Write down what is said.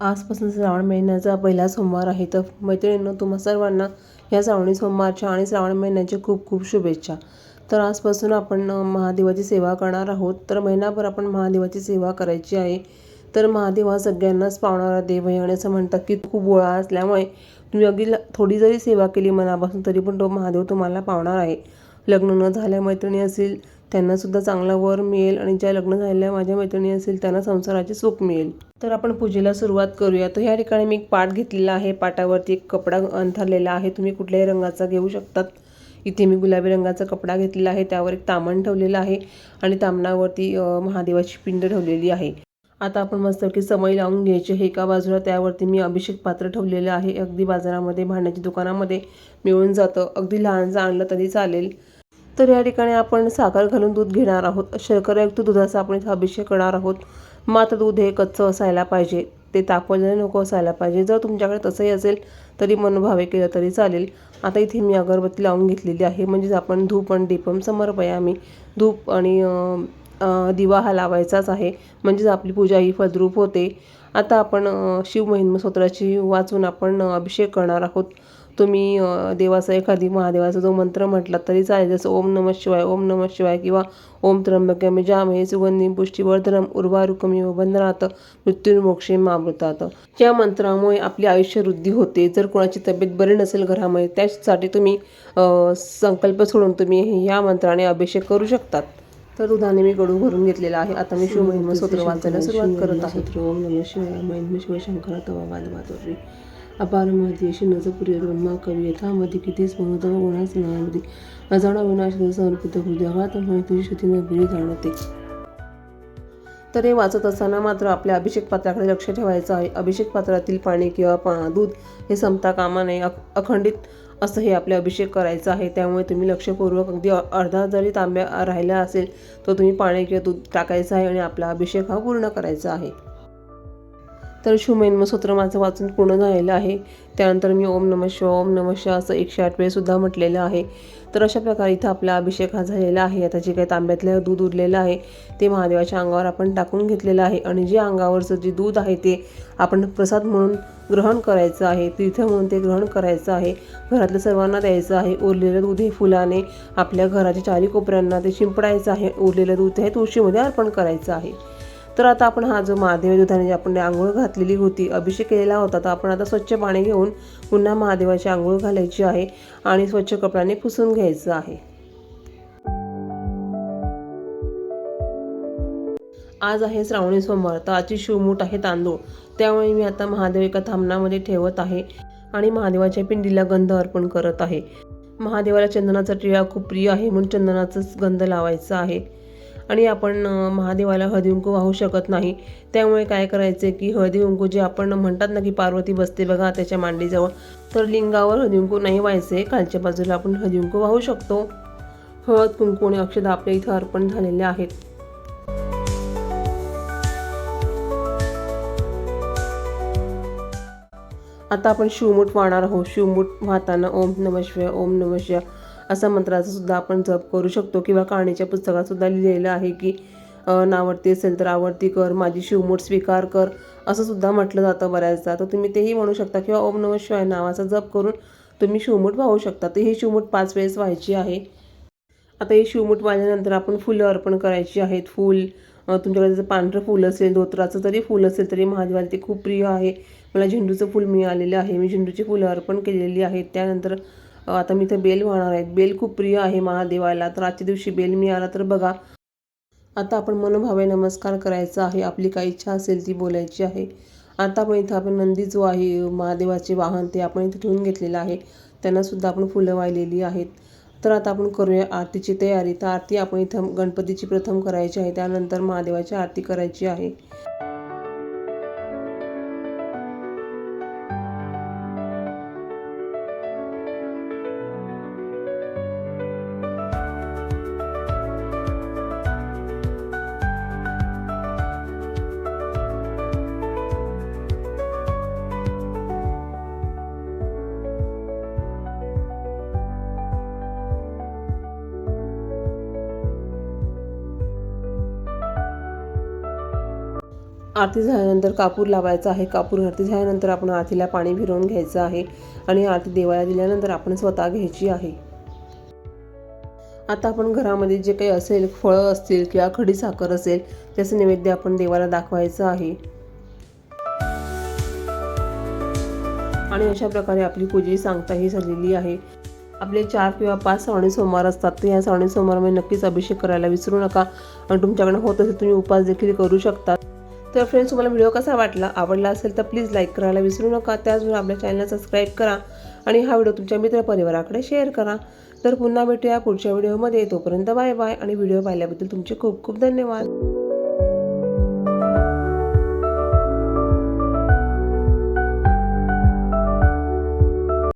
आजपासून श्रावण महिन्याचा पहिला सोमवार आहे. तर मैत्रिणींनो तुम्हा सर्वांना ह्या श्रावणी सोमवारच्या आणि श्रावण महिन्याच्या खूप खूप शुभेच्छा. तर आजपासून आपण महादेवाची सेवा करणार आहोत. तर महिनाभर आपण महादेवाची सेवा करायची आहे. तर महादेव हा सगळ्यांनाच पावणारा देव आहे आणि असं म्हणतात की खूप गोळा असल्यामुळे तुम्ही अगदी थोडी जरी सेवा केली मनापासून तरी पण तो महादेव तुम्हाला पावणार आहे. लग्न न झाल्या मैत्रिणी असेल त्यांनासुद्धा चांगला वर मिळेल आणि ज्या लग्न झालेल्या माझ्या मैत्रिणी असतील त्यांना संसाराचे सुख मिळेल. तर आपण पूजेला सुरुवात करूया. तर ह्या ठिकाणी मी एक पाट घेतलेला आहे. पाटावरती एक कपडा अंथरलेला आहे. तुम्ही कुठल्याही रंगाचा घेऊ शकतात. इथे मी गुलाबी रंगाचा कपडा घेतलेला आहे. त्यावर एक तामण ठेवलेलं आहे आणि तामणावरती महादेवाची पिंड ठेवलेली आहे. आता आपण मस्तपैकी समय लावून घ्यायचे. हे एका बाजूला त्यावरती मी अभिषेक पात्र ठेवलेलं आहे. अगदी बाजारामध्ये भांड्याच्या दुकानामध्ये मिळून जातं. अगदी लहानचं आणलं तरी चालेल. तर या ठिकाणी आपण साखर घालून दूध घेणार आहोत. शर्करायुक्त दुधाचा आपण इथं अभिषेक करणार आहोत. मात्र दूध हे कच्चं असायला पाहिजे. ते तापवलेलं नको असायला पाहिजे. जर तुमच्याकडे तसंही असेल तरी मनभावे केलं तरी चालेल. आता इथे मी अगरबत्ती लावून घेतलेली आहे. म्हणजेच आपण धूप आणि दीपम आम्ही धूप आणि दिवा हा लावायचाच आहे. म्हणजेच आपली पूजा ही फलद्रूप होते. आता आपण शिवमहिम शिवमहिमा स्तोत्राची वाचून आपण अभिषेक करणार आहोत. तुम्ही देवाचा एखादी महादेवाचा जो मंत्र म्हटला तरी चालेल. जसं ओम नमः शिवाय ओम नमः शिवाय किंवा ओम त्र्यंबकमे जामहे सुगंधी पुष्टीवर्धनम उर्वारुकमिव बंधनात मृत्युर्मोक्षे मामृतात या मंत्रामुळे आपली आयुष्य वृद्धी होते. जर कोणाची तब्येत बरी नसेल घरामध्ये त्यासाठी तुम्ही संकल्प सोडून तुम्ही या मंत्राने अभिषेक करू शकतात. तर दुधाने मी गडू भरून घेतलेला आहे. आता मी शिवमहिमा स्तोत्र वाचायला सुरुवात करत आहे. ओम नमः शिवाय महिमा शिव शंकर तवा बालमातोरी अपारमध्ये शिनच पुरे ब्रह्मा कवी यथामध्ये किती स्मरण तव गुणाच नामधी अजाणा विनाश समर्पित हृदयात तुझी श्रुती नगरी जाणते तर हे वाचत असताना मात्र आपल्या अभिषेक पात्राकडे लक्ष ठेवायचं आहे. अभिषेक पात्रातील पाणी किंवा पा दूध हे संपता कामा नये. अख अखंडित असं हे आपले अभिषेक करायचं आहे. त्यामुळे तुम्ही लक्षपूर्वक अगदी अर्धा जरी तांब्या राहिला असेल तर तुम्ही पाणी किंवा दूध टाकायचं आहे आणि आपला अभिषेक हा पूर्ण करायचा आहे. तर शिवमहिन्म सूत्र माझं वाचून पूर्ण झालेलं आहे. त्यानंतर मी ओम नम शिव ओम नम शिव असं एकशे आठ वेळेसुद्धा म्हटलेलं आहे. तर अशा प्रकारे इथं आपला अभिषेक हा झालेला आहे. आता जे काही तांब्यातलं दूध उरलेलं आहे ते महादेवाच्या अंगावर आपण टाकून घेतलेलं आहे. आणि जे अंगावरचं जे दूध आहे ते आपण प्रसाद म्हणून ग्रहण करायचं आहे तीर्थ म्हणून ते ग्रहण करायचं आहे. घरातल्या सर्वांना द्यायचं आहे. उरलेलं दूध हे फुलाने आपल्या घराच्या चारी कोपऱ्यांना ते शिंपडायचं आहे. उरलेलं दूध हे तुळशीमध्ये अर्पण करायचं आहे. तर आता आपण हा जो महादेव दुधाने जे आपण आंघोळ घातलेली होती अभिषेक केलेला होता तर आपण आता स्वच्छ पाणी घेऊन पुन्हा महादेवाची आंघोळ घालायची आहे आणि स्वच्छ कपड्याने पुसून घ्यायचं आहे. आज आहे श्रावणी सोमवार तर आजची शिवमूठ आहे तांदूळ. त्यामुळे मी आता महादेव एका थांबणामध्ये ठेवत आहे आणि महादेवाच्या पिंडीला गंध अर्पण करत आहे. महादेवाला चंदनाचा टिळा खूप प्रिय आहे म्हणून चंदनाचाच गंध लावायचा आहे. आणि आपण महादेवाला हळदी कुंकू वाहू शकत नाही. त्यामुळे काय करायचे की हळदी कुंकू जे आपण म्हणतात ना की पार्वती बसते बघा त्याच्या मांडीजवळ. तर लिंगावर हळदी कुंकू नाही व्हायचे. खालच्या बाजूला आपण हळदी कुंकू वाहू शकतो. हळद कुंकू आणि अक्षदा आपल्या इथं अर्पण झालेले आहेत. आता आपण शिवमूठ वाहणार आहोत. शिवमूठ वाहताना ओम नम शिवाय ओम नम शिवाय. असा मंत्राचा सुद्धा आपण जप करू शकतो. किंवा कहाणीच्या पुस्तकात सुद्धा लिहिलेलं आहे की नावडती असेल तर आवडती कर माझी शिवमूठ स्वीकार कर असं सुद्धा म्हटलं जातं बऱ्याचदा. तर तुम्ही तेही म्हणू शकता किंवा ओम नम शिवाय नावाचा जप करून तुम्ही शिवमूठ वाहू शकता. तर ही शिवमूठ पाच वेळेस व्हायची आहे. आता ही शिवमूठ वाहिल्यानंतर आपण फुलं अर्पण करायची आहेत. फूल तुमच्याकडे जर पांढरं फूल असेल धोत्राचं तरी फूल असेल तरी महादेवाला ते खूप प्रिय आहे. मला झेंडूचं फूल मिळालेलं आहे. मी झेंडूची फुलं अर्पण केलेली आहेत. त्यानंतर आता मी इथं बेल वाहणार आहेत बेल खूप प्रिय आहे महादेवाला. तर आजच्या दिवशी बेल मिळाला तर बघा. आता आपण मनोभावे नमस्कार करायचा आहे. आपली काही इच्छा असेल ती बोलायची आहे. आता आपण इथं आपण नंदी जो आहे महादेवाचे वाहन ते आपण इथं ठेवून घेतलेलं आहे. त्यांनासुद्धा आपण फुलं वाहिलेली आहेत. तर आता आपण करूया आरतीची तयारी. तर आरती आपण इथं गणपतीची प्रथम करायची आहे. त्यानंतर महादेवाची आरती करायची आहे. आरती झाल्यानंतर कापूर लावायचा आहे. कापूर आरती झाल्यानंतर आपण आरतीला पाणी भिरवून घ्यायचं आहे आणि आरती देवाला दिल्यानंतर आपण स्वतः घ्यायची आहे. आता आपण घरामध्ये जे काही असेल फळं असतील किंवा खडी साखर असेल त्याचं नैवेद्य आपण देवाला दाखवायचं आहे. आणि अशा प्रकारे आपली पूजेची सांगताही झालेली आहे. आपले चार किंवा पाच श्रावणी सोमवार असतात. तर या श्रावणी सोमवारमध्ये नक्कीच अभिषेक करायला विसरू नका. आणि तुमच्याकडे होत असेल तुम्ही उपास देखील करू शकता. तर फ्रेंड्स तुम्हाला व्हिडिओ कसा वाटला? आवडला असेल तर प्लीज लाईक करायला विसरू नका. त्याचबरोबर आपल्या चॅनलला सबस्क्राईब करा आणि हा व्हिडिओ तुमच्या मित्रपरिवाराकडे शेअर करा. तर पुन्हा भेटूया पुढच्या व्हिडिओमध्ये तोपर्यंत बाय बाय आणि व्हिडिओ पाहिल्याबद्दल तुमचे खूप खूप धन्यवाद.